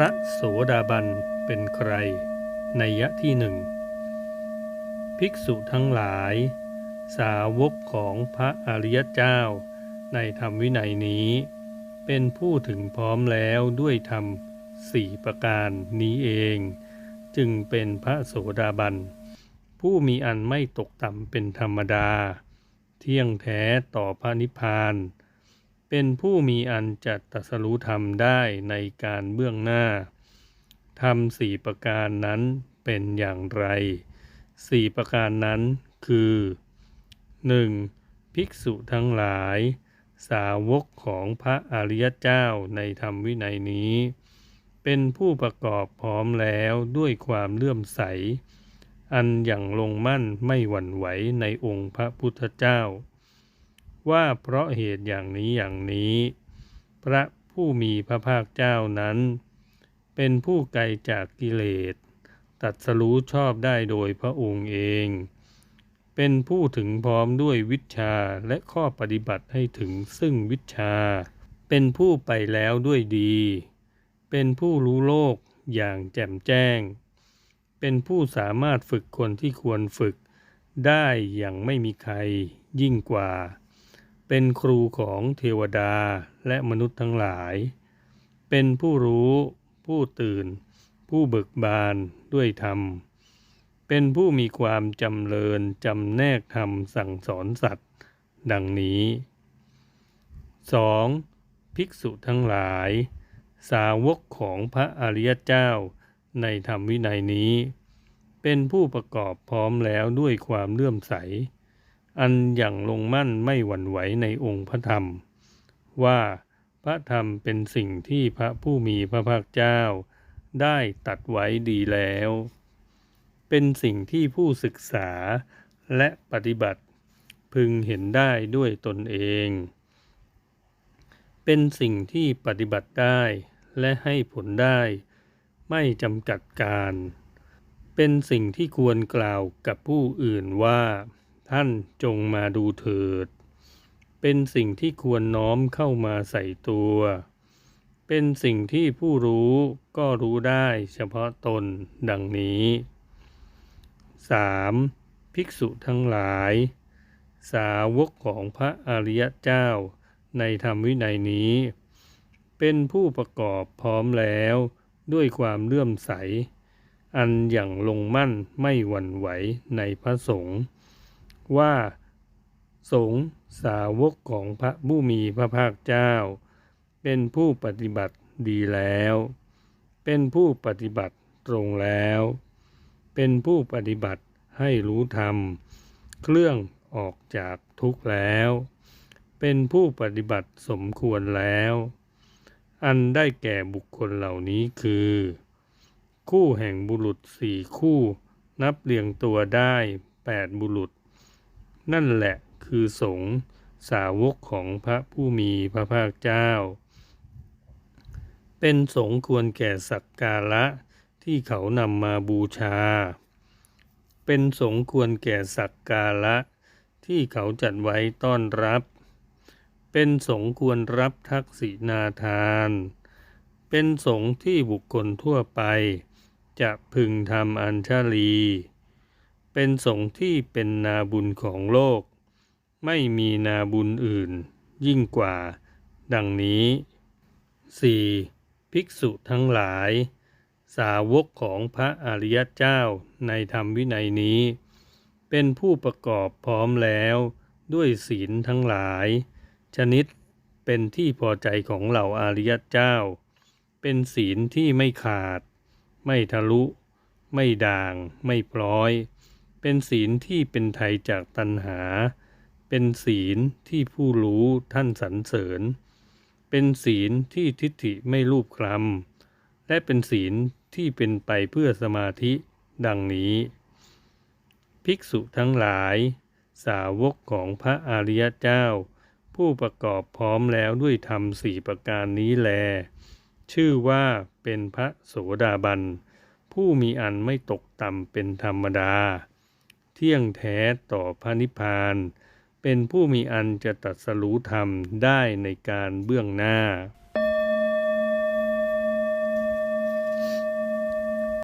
ระโสดาบันเป็นใคร ในยะที่หนึ่ง ภิกษุทั้งหลาย สาวกของพระอริยเจ้า ในธรรมวินัยนี้ เป็นผู้ถึงพร้อมแล้วด้วยธรรมสี่ประการนี้เอง จึงเป็นพระโสดาบัน ผู้มีอันไม่ตกต่ำเป็นธรรมดา เที่ยงแท้ต่อพระนิพพาน เป็นผู้มีอันจัดตัสรู้ธรรมได้ในการเบื้องหน้าธรรมสี่ประการนั้นเป็นอย่างไรสี่ประการนั้นคือ 1. ภิกษุทั้งหลาย สาวกของพระอริยเจ้าในธรรมวินัยนี้ เป็นผู้ประกอบพร้อมแล้วด้วยความเลื่อมใส อันอย่างลงมั่นไม่หวั่นไหวในองค์พระพุทธเจ้า ว่าเพราะเหตุอย่างนี้อย่างนี้ พระผู้มีพระภาคเจ้านั้น เป็นผู้ไกลจากกิเลสตัดสรู้ชอบได้โดยพระองค์เอง เป็นผู้ถึงพร้อมด้วยวิชาและข้อปฏิบัติให้ถึงซึ่งวิชา เป็นผู้ไปแล้วด้วยดี เป็นผู้รู้โลกอย่างแจ่มแจ้ง เป็นผู้สามารถฝึกคนที่ควรฝึกได้อย่างไม่มีใครยิ่งกว่า เป็นครูของเทวดาและมนุษย์ทั้งหลาย เป็นผู้รู้ ผู้ตื่น ผู้เบิกบานด้วยธรรม เป็นผู้มีความจำเริญจำแนกธรรมสั่งสอนสัตว์ ดังนี้ 2. ภิกษุทั้งหลาย สาวกของพระอริยเจ้าในธรรมวินัยนี้ เป็นผู้ประกอบพร้อมแล้วด้วยความเลื่อมใส อันอย่างลงมั่นไม่หวั่นไหวในองค์พระธรรม ว่าพระธรรมเป็นสิ่งที่พระผู้มีพระภาคเจ้า ได้ตัดไว้ดีแล้ว เป็นสิ่งที่ผู้ศึกษาและปฏิบัติ พึงเห็นได้ด้วยตนเอง เป็นสิ่งที่ปฏิบัติได้และให้ผลได้ ไม่จำกัดการ เป็นสิ่งที่ควรกล่าวกับผู้อื่นว่า ท่านจงมาดูเถิด เป็นสิ่งที่ควรน้อมเข้ามาใส่ตัว เป็นสิ่งที่ผู้รู้ก็รู้ได้เฉพาะตนดังนี้ 3. ภิกษุทั้งหลาย สาวกของพระอริยเจ้าในธรรมวินัยนี้ เป็นผู้ประกอบพร้อมแล้วด้วยความเลื่อมใส อันอย่างลงมั่นไม่หวั่นไหวในพระสงฆ์ ว่า สงสาวกของพระผู้มีพระภาคเจ้า เป็นผู้ปฏิบัติดีแล้ว เป็นผู้ปฏิบัติตรงแล้ว เป็นผู้ปฏิบัติให้รู้ธรรม เครื่องออกจากทุกข์แล้ว เป็นผู้ปฏิบัติสมควรแล้ว อันได้แก่บุคคลเหล่านี้คือ คู่แห่งบุรุษสี่คู่นับเรียงตัวได้แปดบุรุษ นั่นแหละคือสงฆ์สาวกของพระผู้มีพระภาคเจ้า เป็นสงฆ์ควรแก่สักการะที่เขานำมาบูชา เป็นสงฆ์ควรแก่สักการะที่เขาจัดไว้ต้อนรับ เป็นสงฆ์ควรรับทักษิณาทาน เป็นสงฆ์ที่บุคคลทั่วไป จะพึงทำอัญชลี เป็นสงฆ์ที่เป็นนาบุญของโลก ไม่มีนาบุญอื่น ยิ่งกว่า ดังนี้ 4. ภิกษุทั้งหลาย สาวกของพระอริยเจ้าในธรรมวินัยนี้ เป็นผู้ประกอบพร้อมแล้วด้วยศีลทั้งหลาย ชนิดเป็นที่พอใจของเหล่าอริยเจ้า เป็นศีลที่ไม่ขาด ไม่ทะลุ ไม่ด่าง ไม่พลอย เป็นศีลที่เป็นไทยจากตัณหา เป็นศีลที่ผู้รู้ท่านสรรเสริญ เป็นศีลที่ทิฏฐิไม่รูปคลำและเป็นศีลที่เป็นไปเพื่อสมาธิดังนี้ ภิกษุทั้งหลาย สาวกของพระอริยเจ้า ผู้ประกอบพร้อมแล้วด้วยธรรมสี่ประการนี้แล ชื่อว่าเป็นพระโสดาบัน ผู้มีอันไม่ตกต่ำเป็นธรรมดา เที่ยงแท้ต่อพระนิพพาน เป็นผู้มีอันจะตัดสรู้ธรรมได้ในการเบื้องหน้า